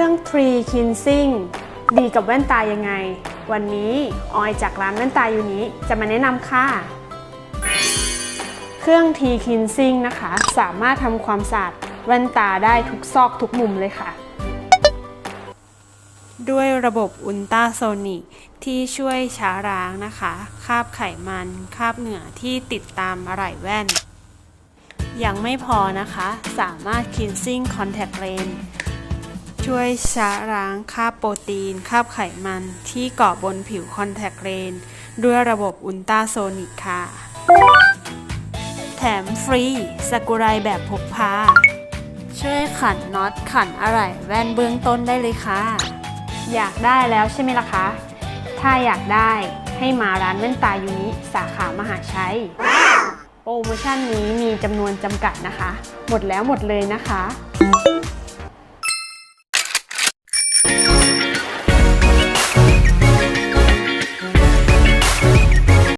รื่อง Tree Cleansing ดีกับแว่นตายังไง วันนี้ออยจากร้านแว่นตายูนี้จะมาแนะนำค่ะ เครื่อง Tree Cleansing นะคะ สามารถทำความสะอาดแว่นตาได้ทุกซอกทุกมุมเลยค่ะ ด้วยระบบอุลตราโซนิกที่ช่วยช้าร้างนะคะ คาบไขมันคาบเหงื่อที่ติดตามอะไหล่แว่นยังไม่พอนะคะ สามารถ cleansing contact lens ช่วยช้าล้างคราบโปรตีนคราบไขมันที่เกาะบนผิว contact lens ด้วยระบบอุลตราโซนิกค่ะ แถมฟรีสกุไรแบบพกพา ช่วยขันน็อตขันอะไหล่แว่นเบื้องต้นได้เลยค่ะ อยากได้แล้วใช่ไหมล่ะคะ ถ้าอยากได้ให้มาร้านแว่นตายูนิสาขามหาชัยโปรโมชั่นนี้มีจำนวนจำกัดนะคะ หมดแล้วหมดเลยนะคะ